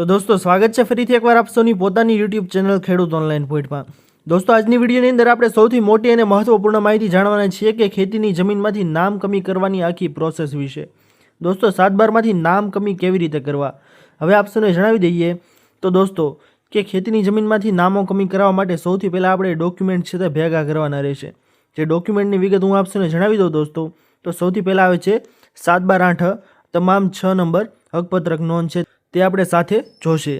તો દોસ્તો, સ્વાગત છે ફરીથી એકવાર આપ સૌની પોતાની યુટ્યુબ ચેનલ ખેડૂત ઓનલાઈન પોઈન્ટમાં દોસ્તો, આજની વિડીયોની અંદર આપણે સૌથી મોટી અને મહત્વપૂર્ણ માહિતી જાણવાના છીએ કે ખેતીની જમીનમાંથી નામ કમી કરવાની આખી પ્રોસેસ વિશે. દોસ્તો સાત બારમાંથી નામ કમી કેવી રીતે કરવા? હવે આપ સૌને જણાવી દઈએ. તો દોસ્તો, કે ખેતીની જમીનમાંથી નામો કમી કરવા માટે સૌથી પહેલાં આપણે ડોક્યુમેન્ટ છે તે ભેગા કરવાના રહેશે. જે ડોક્યુમેન્ટની વિગત હું આપ સૌને જણાવી દઉં દોસ્તો, તો સૌથી પહેલાં આવે છે સાત બાર આઠ, તમામ છ નંબર, હકપત્રક નોંધ છે. તે આપણે સાથે જોશે.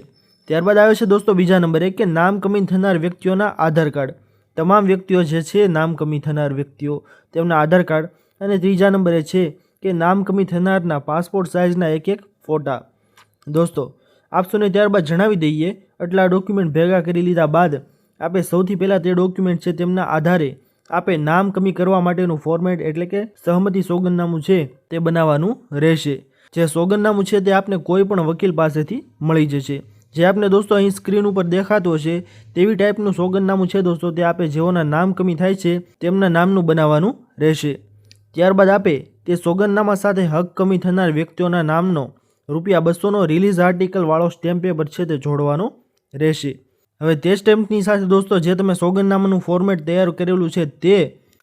ત્યારબાદ આવે છે દોસ્તો બીજા નંબરે કે નામ કમી થનાર વ્યક્તિઓના આધાર કાર્ડ. તમામ વ્યક્તિઓ જે છે નામ કમી થનાર વ્યક્તિઓ, તેમના આધાર કાર્ડ. અને ત્રીજા નંબરે છે કે નામ કમી થનારના પાસપોર્ટ સાઇઝના એક એક ફોટા. દોસ્તો આપસોને ત્યારબાદ જણાવી દઈએ, આટલા ડોક્યુમેન્ટ ભેગા કરી લીધા બાદ આપે સૌથી પહેલાં તે ડોક્યુમેન્ટ છે તેમના આધારે આપે નામ કમી કરવા માટેનું ફોર્મેટ એટલે કે સહમતી સોગંદનામું છે તે બનાવવાનું રહેશે. જે સોગંદનામું છે તે આપને કોઈ પણ વકીલ પાસેથી મળી જશે. જે આપને દોસ્તો અહીં સ્ક્રીન ઉપર દેખાતો હશે, તેવી ટાઈપનું સોગંદનામું છે દોસ્તો, તે આપે જેઓના નામ કમી થાય છે, તેમના નામનું બનાવવાનું રહેશે. ત્યારબાદ આપે તે સોગંદનામા સાથે હક કમી થનાર વ્યક્તિઓના નામનો રૂપિયા બસોનો રિલીઝ આર્ટિકલવાળો સ્ટેમ્પ પેપર છે તે જોડવાનો રહેશે. હવે તે સ્ટેમ્પની સાથે દોસ્તો, જે તમે સોગંદનામાનું ફોર્મેટ તૈયાર કરેલું છે તે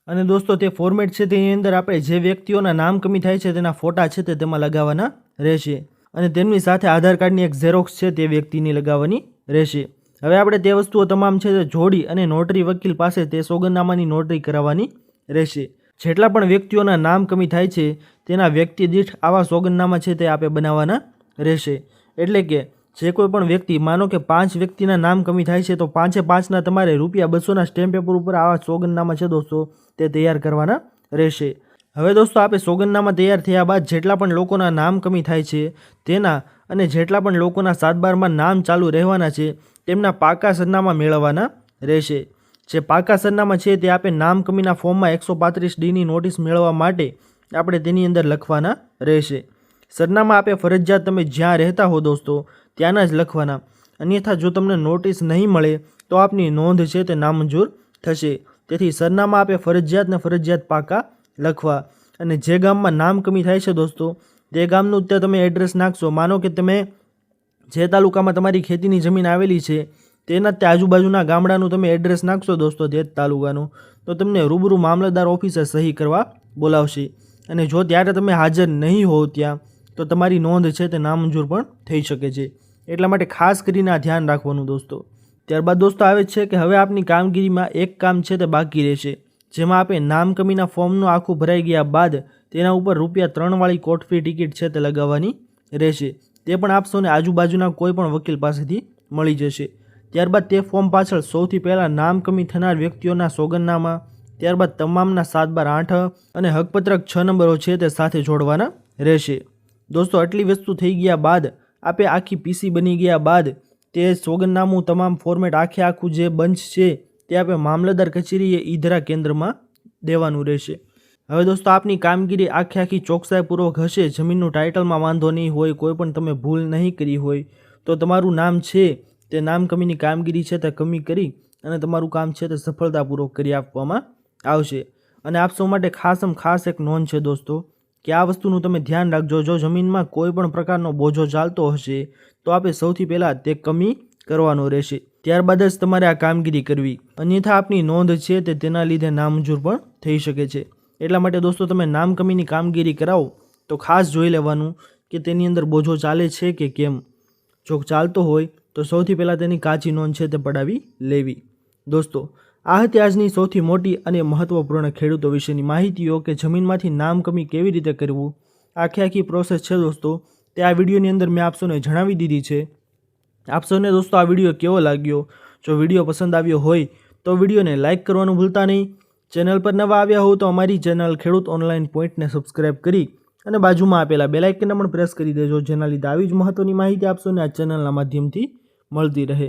અને દોસ્તો, તે ફોર્મેટ છે તેની અંદર આપણે જે વ્યક્તિઓના નામ કમી થાય છે, તેના ફોટા છે તે તેમાં લગાવવાના રહેશે. અને તેમની સાથે આધાર કાર્ડની એક ઝેરોક્સ છે તે વ્યક્તિની લગાવવાની રહેશે. હવે આપણે તે વસ્તુઓ તમામ છે તે જોડી અને નોટરી વકીલ પાસે તે સોગંદનામાની નોટરી કરાવવાની રહેશે. જેટલા પણ વ્યક્તિઓના નામ કમી થાય છે, તેના વ્યક્તિ દીઠ આવા સોગંદનામા છે તે આપે બનાવવાના રહેશે. એટલે કે, જે કોઈ પણ વ્યક્તિ, માનો કે પાંચ વ્યક્તિના નામ કમી થાય છે, તો પાંચે પાંચના તમારે રૂપિયા બસોના સ્ટેમ્પ પેપર ઉપર આવા સોગંદનામા છે દોસ્તો તે તૈયાર કરવાના રહેશે. હવે દોસ્તો આપણે સોગંદનામા તૈયાર થયા બાદ જેટલા પણ લોકોના નામ કમી થાય છે, તેના અને જેટલા પણ લોકોના સાત બારમાં નામ ચાલુ રહેવાના છે, તેમના પાકા સરનામા મેળવવાના રહેશે. જે પાકા સરનામા છે, તે આપણે નામ કમીના ફોર્મમાં એકસો પાંત્રીસ ડીની નોટિસ મેળવવા માટે આપણે તેની અંદર લખવાના રહેશે. સરનામા આપે ફરજિયાત તમે જ્યાં રહેતા હો દોસ્તો, ત્યાંના જ લખવાના. અન્યથા જો તમને નોટિસ નહીં મળે, તો આપની નોંધ છે તે નામંજૂર થશે. તેથી સરનામા આપે ફરજિયાત ને ફરજિયાત પાકા લખવા. અને જે ગામમાં નામ કમી થાય છે દોસ્તો, તે ગામનું તે તમે એડ્રેસ નાખશો. માનો કે તમે જે તાલુકામાં તમારી ખેતીની જમીન આવેલી છે, તેના તે આજુબાજુના ગામડાનું તમે એડ્રેસ નાખશો દોસ્તો તે તાલુકાનું, તો તમને રૂબરૂ મામલતદાર ઓફિસે સહી કરવા બોલાવશે. અને જો ત્યારે તમે હાજર નહીં હોવ ત્યાં, તો તમારી નોંધ છે તે નામંજૂર પણ થઈ શકે છે. એટલા માટે ખાસ કરીને આ ધ્યાન રાખવાનું દોસ્તો. ત્યારબાદ દોસ્તો આવે છે કે હવે આપની કામગીરીમાં એક કામ છે તે બાકી રહેશે, જેમાં આપે નામ કમીના ફોર્મનું આખું ભરાઈ ગયા બાદ તેના ઉપર રૂપિયા ત્રણવાળી કોર્ટ ફી ટિકિટ છે તે લગાવવાની રહેશે. તે પણ આપ સૌને આજુબાજુના કોઈ પણ વકીલ પાસેથી મળી જશે. ત્યારબાદ તે ફોર્મ પાછળ સૌથી પહેલાં નામ કમી થનાર વ્યક્તિઓના સોગંદનામા, ત્યારબાદ તમામના સાત બાર આઠ અને હકપત્રક છ નંબરો છે તે સાથે જોડવાના રહેશે. દોસ્તો, આટલી વસ્તુ થઈ ગયા બાદ આપે આખી પીસી બની ગયા બાદ તે સોગંદનામું તમામ ફોર્મેટ આખે આખું જે બંચ છે, તે આપણે મામલતદાર કચેરીએ ઈધરા કેન્દ્રમાં દેવાનું રહેશે. હવે દોસ્તો, આપની કામગીરી આખે આખી ચોકસાઈપૂર્વક હશે, જમીનનું ટાઇટલમાં વાંધો નહીં હોય, કોઈ પણ તમે ભૂલ નહીં કરી હોય, તો તમારું નામ છે, તે નામ કમીની કામગીરી છે તે કમી કરી અને તમારું કામ છે તે સફળતાપૂર્વક કરી આપવામાં આવશે. અને આપ સૌ માટે ખાસમ ખાસ એક નોંધ છે દોસ્તો કે આ વસ્તુનું તમે ધ્યાન રાખજો. જો જમીનમાં કોઈ પણ પ્રકારનો બોજો ચાલતો હશે, તો આપણે સૌથી પહેલાં તે કમી કરવાનો રહેશે. ત્યારબાદ જ તમારે આ કામગીરી કરવી. અન્યથા આપની નોંધ છે તે તેના લીધે નામંજૂર પણ થઈ શકે છે. એટલા માટે દોસ્તો, તમે નામ કમીની કામગીરી કરાવો તો ખાસ જોઈ લેવાનું કે તેની અંદર બોજો ચાલે છે કે કેમ. જો ચાલતો હોય, તો સૌથી પહેલાં તેની કાચી નોંધ છે તે પડાવી લેવી. દોસ્તો આ હતી આજની સૌથી મોટી અને મહત્વપૂર્ણ ખેડૂતો વિશેની માહિતીઓ કે જમીનમાંથી નામ કમી કેવી રીતે કરવું? આખી આખી પ્રોસેસ છે દોસ્તો. તે આ વિડીયોની અંદર મેં આપસોને જણાવી દીધી છે. આપ દોસ્તો આ વીડિયો કેવો લાગ્યો? જો વીડિયો પસંદ આવ્યો હોય તો વિડીયોને લાઇક કરવાનું ભૂલતા નહીં. ચેનલ પર નવા આવ્યા હો તો અમારી ચેનલ ખેડૂત ઓનલાઈન પોઈન્ટને સબસ્ક્રાઇબ કરી અને બાજુમાં આપેલા બેલાઇકનને પણ પ્રેસ કરી દેજો. જેના લીધે આવી જ મહત્ત્વની માહિતી આપશોને આ ચેનલના માધ્યમથી મળતી રહે.